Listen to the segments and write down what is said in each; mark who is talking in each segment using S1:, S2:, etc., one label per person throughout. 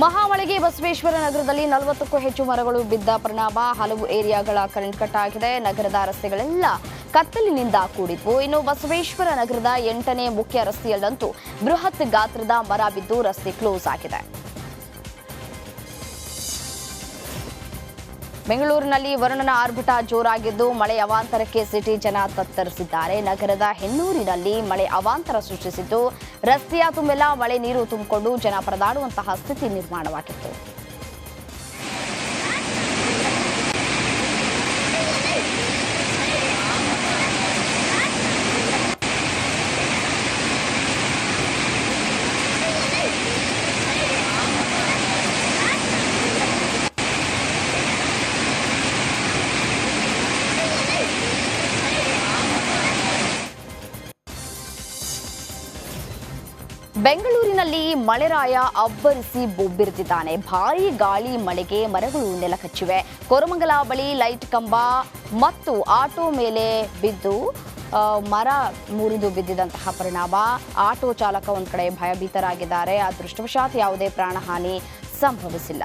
S1: ಮಹಾಮಳೆಗೆ ಬಸವೇಶ್ವರ ನಗರದಲ್ಲಿ ನಲವತ್ತಕ್ಕೂ ಹೆಚ್ಚು ಮರಗಳು ಬಿದ್ದ ಪರಿಣಾಮ ಹಲವು ಏರಿಯಾಗಳ ಕರೆಂಟ್ ಕಟ್ ಆಗಿದೆ ನಗರದ ರಸ್ತೆಗಳೆಲ್ಲ ಕತ್ತಲಿನಿಂದ ಕೂಡಿದ್ವು. ಇನ್ನು ಬಸವೇಶ್ವರ ನಗರದ ಎಂಟನೇ ಮುಖ್ಯ ರಸ್ತೆಯಲ್ಲಂತೂ ಬೃಹತ್ ಗಾತ್ರದ ಮರ ಬಿದ್ದು ರಸ್ತೆ ಕ್ಲೋಸ್ ಆಗಿದೆ. ಬೆಂಗಳೂರಿನಲ್ಲಿ ವರುಣನ ಆರ್ಭಟ ಜೋರಾಗಿದ್ದು ಮಳೆ ಅವಾಂತರಕ್ಕೆ ಸಿಟಿ ಜನ ತತ್ತರಿಸಿದ್ದಾರೆ. ನಗರದ ಹೆನ್ನೂರಿನಲ್ಲಿ ಮಳೆ ಅವಾಂತರ ಸೃಷ್ಟಿಸಿದ್ದು, ರಸ್ತೆಯ ತುಂಬೆಲ್ಲ, ಮಳೆ ನೀರು ತುಂಬಿಕೊಂಡು ಜನ ಪರದಾಡುವಂತಹ ಸ್ಥಿತಿ ನಿರ್ಮಾಣವಾಗಿತ್ತು. ಬೆಂಗಳೂರಿನಲ್ಲಿ ಮಳೆರಾಯ ಅಬ್ಬರಿಸಿ ಬೊಬ್ಬಿರಿದಿದ್ದಾನೆ. ಭಾರೀ ಗಾಳಿ ಮಳೆಗೆ ಮರಗಳು ನೆಲಕಚ್ಚಿವೆ ಕೋರಮಂಗಲ ಬಳಿ ಲೈಟ್ ಕಂಬ ಮತ್ತು ಆಟೋ ಮೇಲೆ ಬಿದ್ದು ಮರ ಮುರಿದು ಬಿದ್ದಿದಂತಹ ಪರಿಣಾಮ. ಆಟೋ ಚಾಲಕ ಒಂದು ಕಡೆ ಭಯಭೀತರಾಗಿದ್ದಾರೆ. ಅದೃಷ್ಟವಶಾತ್ ಯಾವುದೇ ಪ್ರಾಣಹಾನಿ ಸಂಭವಿಸಿಲ್ಲ.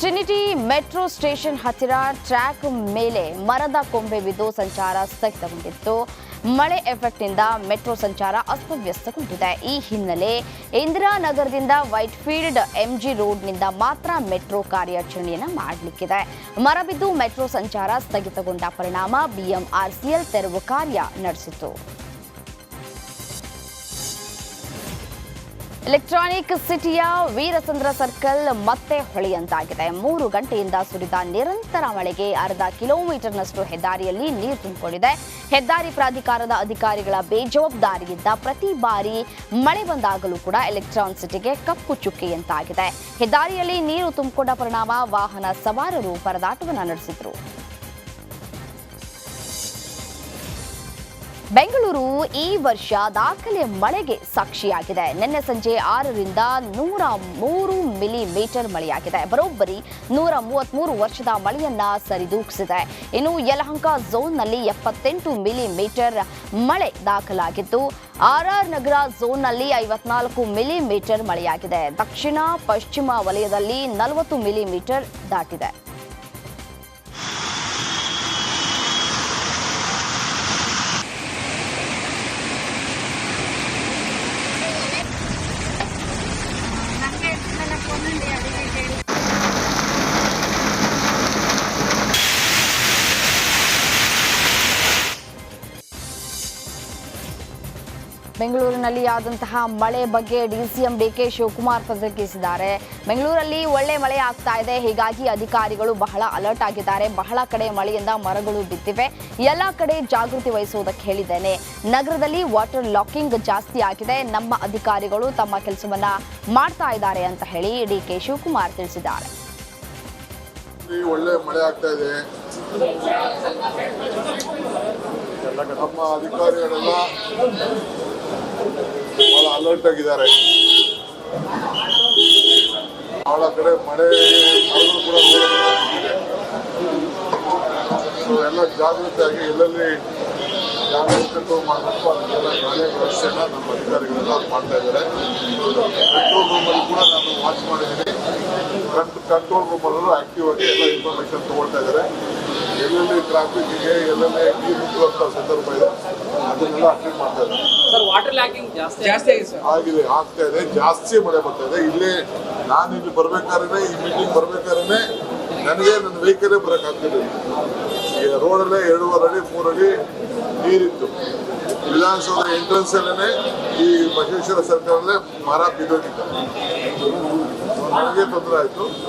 S1: ಟ್ರಿನಿಟಿ ಮೆಟ್ರೋ ಸ್ಟೇಷನ್ ಹತ್ತಿರ ಟ್ರ್ಯಾಕ್ ಮೇಲೆ ಮರದ ಕೊಂಬೆ ಬಿದ್ದು ಸಂಚಾರ ಸ್ಥಗಿತಗೊಂಡಿತ್ತು. ಮಳೆ ಎಫೆಕ್ಟ್ನಿಂದ ಮೆಟ್ರೋ ಸಂಚಾರ ಅಸ್ತವ್ಯಸ್ತಗೊಂಡಿದೆ. ಈ ಹಿನ್ನೆಲೆ ಇಂದಿರಾನಗರದಿಂದ ವೈಟ್ ಫೀಲ್ಡ್ ಎಂಜಿ ರೋಡ್ನಿಂದ ಮಾತ್ರ ಮೆಟ್ರೋ ಕಾರ್ಯಾಚರಣೆಯನ್ನು ಮಾಡಲಿಕ್ಕಿದೆ. ಮರಬಿದ್ದು ಮೆಟ್ರೋ ಸಂಚಾರ ಸ್ಥಗಿತಗೊಂಡ ಪರಿಣಾಮ ಬಿಎಂಆರ್ಸಿಎಲ್ ತೆರವು ಕಾರ್ಯ ನಡೆಸಿತು. ಎಲೆಕ್ಟ್ರಾನಿಕ್ ಸಿಟಿಯ ವೀರಸಂದ್ರ ಸರ್ಕಲ್ ಮತ್ತೆ ಹೊಳೆಯಂತಾಗಿದೆ. ಮೂರು ಗಂಟೆಯಿಂದ ಸುರಿದ ನಿರಂತರ ಮಳೆಗೆ ಅರ್ಧ ಕಿಲೋಮೀಟರ್ನಷ್ಟು ಹೆದ್ದಾರಿಯಲ್ಲಿ ನೀರು ತುಂಬಿಕೊಂಡಿದೆ. ಹೆದ್ದಾರಿ ಪ್ರಾಧಿಕಾರದ ಅಧಿಕಾರಿಗಳ ಬೇಜವಾಬ್ದಾರಿಯಿಂದ ಪ್ರತಿ ಬಾರಿ ಮಳೆ ಬಂದಾಗಲೂ ಕೂಡ ಎಲೆಕ್ಟ್ರಾನ್ ಸಿಟಿಗೆ ಕಪ್ಪು ಚುಕ್ಕೆಯಂತಾಗಿದೆ ಹೆದ್ದಾರಿಯಲ್ಲಿ ನೀರು ತುಂಬಿಕೊಂಡ ಪರಿಣಾಮ ವಾಹನ ಸವಾರರು ಪರದಾಟವನ್ನು ನಡೆಸಿದ್ರು. ಬೆಂಗಳೂರು ಈ ವರ್ಷ ದಾಖಲೆ ಮಳೆಗೆ ಸಾಕ್ಷಿಯಾಗಿದೆ. ನಿನ್ನೆ ಸಂಜೆ ಆರರಿಂದ ನೂರ ಮೂರು ಮಿಲಿಮೀಟರ್ ಮಳೆಯಾಗಿದೆ. ಬರೋಬ್ಬರಿ ನೂರ ಮೂವತ್ಮೂರು ವರ್ಷದ ಮಳೆಯನ್ನ ಸರಿದೂಗಿಸಿದೆ. ಇನ್ನು ಯಲಹಂಕ ಝೋನ್ನಲ್ಲಿ ಎಪ್ಪತ್ತೆಂಟು ಮಿಲಿಮೀಟರ್ ಮಳೆ ದಾಖಲಾಗಿದ್ದು ಆರ್ಆರ್ ನಗರ ಝೋನ್ನಲ್ಲಿ ಐವತ್ನಾಲ್ಕು ಮಿಲಿಮೀಟರ್ ಮಳೆಯಾಗಿದೆ. ದಕ್ಷಿಣ ಪಶ್ಚಿಮ ವಲಯದಲ್ಲಿ ನಲವತ್ತು ಮಿಲಿಮೀಟರ್ ದಾಟಿದೆ. ಬೆಂಗಳೂರಿನಲ್ಲಿ ಆದಂತಹ ಮಳೆ ಬಗ್ಗೆ ಡಿಸಿಎಂ ಡಿಕೆ ಶಿವಕುಮಾರ್ ಪ್ರತಿಕ್ರಿಯಿಸಿದ್ದಾರೆ. ಬೆಂಗಳೂರಲ್ಲಿ ಒಳ್ಳೆ ಮಳೆ ಆಗ್ತಾ ಇದೆ. ಹೀಗಾಗಿ ಅಧಿಕಾರಿಗಳು ಬಹಳ ಅಲರ್ಟ್ ಆಗಿದ್ದಾರೆ. ಬಹಳ ಕಡೆ ಮಳೆಯಿಂದ ಮರಗಳು ಬಿದ್ದಿವೆ. ಎಲ್ಲ ಕಡೆ ಜಾಗೃತಿ ವಹಿಸುವುದಕ್ಕೆ ಹೇಳಿದ್ದೇನೆ. ನಗರದಲ್ಲಿ ವಾಟರ್ ಲಾಕಿಂಗ್ ಜಾಸ್ತಿ ಆಗಿದೆ. ನಮ್ಮ ಅಧಿಕಾರಿಗಳು ತಮ್ಮ ಕೆಲಸವನ್ನ ಮಾಡ್ತಾ ಇದ್ದಾರೆ ಅಂತ ಹೇಳಿ ಡಿ ಕೆ ಶಿವಕುಮಾರ್ ತಿಳಿಸಿದ್ದಾರೆ.
S2: ಒಳ್ಳೆ ಮಳೆ ಆಗ್ತಾ ಇದೆ. ನಮ್ಮ ಅಧಿಕಾರಿಗಳೆಲ್ಲ ಅಲರ್ಟ್ ಆಗಿದ್ದಾರೆ. ಬಹಳ ಕಡೆ ಮಳೆ ಕೂಡ ಎಲ್ಲ ಜಾಗೃತಿಯಾಗಿ ಎಲ್ಲೆಲ್ಲಿ ಜಾಗೃತಿ ಮಾಡಬೇಕು ಅದಕ್ಕೆಲ್ಲ ಗಾಳಿ ವ್ಯವಸ್ಥೆನ ನಮ್ಮ ಅಧಿಕಾರಿಗಳೆಲ್ಲ ಮಾಡ್ತಾ ಇದ್ದಾರೆ. ಕಂಟ್ರೋಲ್ ರೂಮಲ್ಲಿ ಕೂಡ ನಾನು ವಾಚ್ ಮಾಡಿದ್ದೀನಿ. ಕಂಟ್ರೋಲ್ ರೂಮಲ್ಲೂ ಆಕ್ಟಿವ್ ಆಗಿ ಎಲ್ಲ ಇನ್ಫಾರ್ಮೇಶನ್ ತಗೊಳ್ತಾ ಇದ್ದಾರೆ. ಎಲ್ಲೆಲ್ಲಿ ಟ್ರಾಫಿಕ್ ಇದೆ, ಎಲ್ಲೆಲ್ಲಿ ನೀರು ನಿಂತುವಂಥ ಸಂದರ್ಭ ಇದೆ ಅದನ್ನೆಲ್ಲ ಅಟೆಂಡ್ ಮಾಡ್ತಾ ಇದ್ದಾರೆ.
S3: ಸರ್ ವಾಟರ್ ಲ್ಯಾಕಿಂಗ್ ಜಾಸ್ತಿ ಜಾಸ್ತಿ ಆಗಿದೆ ಸರ್.
S2: ಆಗಿದೆ ಆಗ್ತಾ ಇದೆ ಜಾಸ್ತಿ ಮಳೆ ಬರ್ತಾ ಇದೆ. ಇಲ್ಲಿ ನಾನು ಇಲ್ಲಿ ಬರ್ಬೇಕಾದ್ರೆ ಈ ಮೀಟಿಂಗ್ ಬರ್ಬೇಕಾದ್ರೆ ನನಗೆ ನನ್ನ ವೆಹಿಕಲೇ ಬರಕಾಗ್ತಿದೆ ಈಗ ರೋಡಲ್ಲೇ ಎರಡೂವರೆ ಅಡಿ ಮೂರು ಅಡಿ ನೀರಿತ್ತು. ವಿಧಾನಸೌಧ ಎಂಟ್ರೆನ್ಸ್ ಅಲ್ಲೇ ಈ ಮಹೇಶ್ವರ ಸರ್ಕಾರದಲ್ಲೇ ಮರ ಬಿದ್ದೋಗಿತ್ತು ನನಗೆ ತೊಂದರೆ ಆಯಿತು.